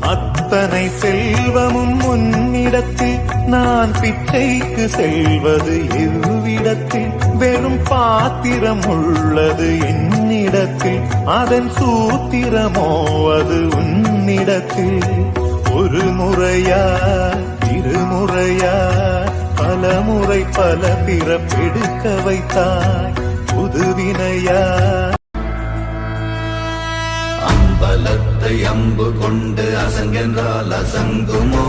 அத்தனை செல்வமும் உன்னிடத்தில் நான் பிச்சைக்கு செல்வது எவ்விடத்தில்? வெறும் பாத்திரம் உள்ளது என்னிடத்தில் அதன் சூத்திரமோ அது உன்னிடத்தில். ஒரு முறையா இருமுறையா பல முறை பல பிறப்பெடுக்க வைத்தாய் புதுவினையா. அம்பலத்தை அம்பு கொண்டு அசங்கென்றால் அசங்குமோ?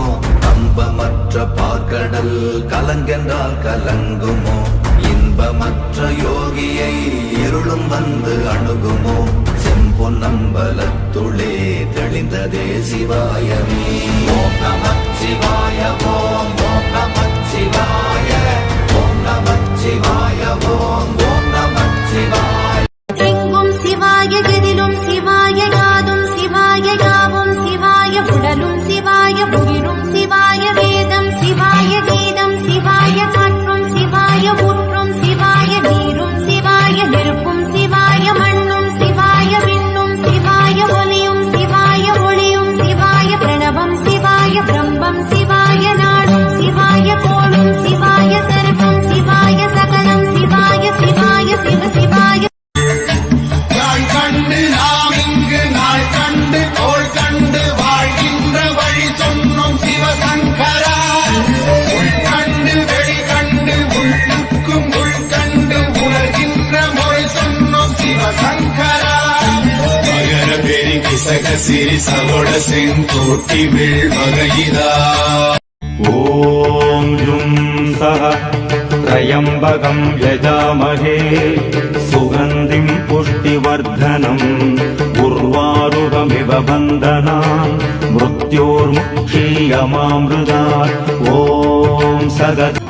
அம்பமற்ற பார்க்கடல் கலங்கென்றால் கலங்குமோ? இன்பமற்ற யோகியை இருளும் வந்து அணுகுமோ? செம்பொன்னம்பலத்துளே தெளிந்ததே சிவாயமே. ஓம் நமச்சிவாய ஓம் ஓம். பெரி கிசக சிறி சகோட செங்கோட்டி வெள்வகையிதா ॐ जुं सः त्र्यम्बकं यजामहे सुगन्धिं पुष्टिवर्धनम् उर्वारुकमिव बन्धनान् मृत्योर्मुक्षीयमामृतात् ॐ सगत्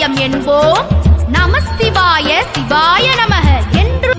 எல்லாம் என்போம். நம சிவாய நமக. என்று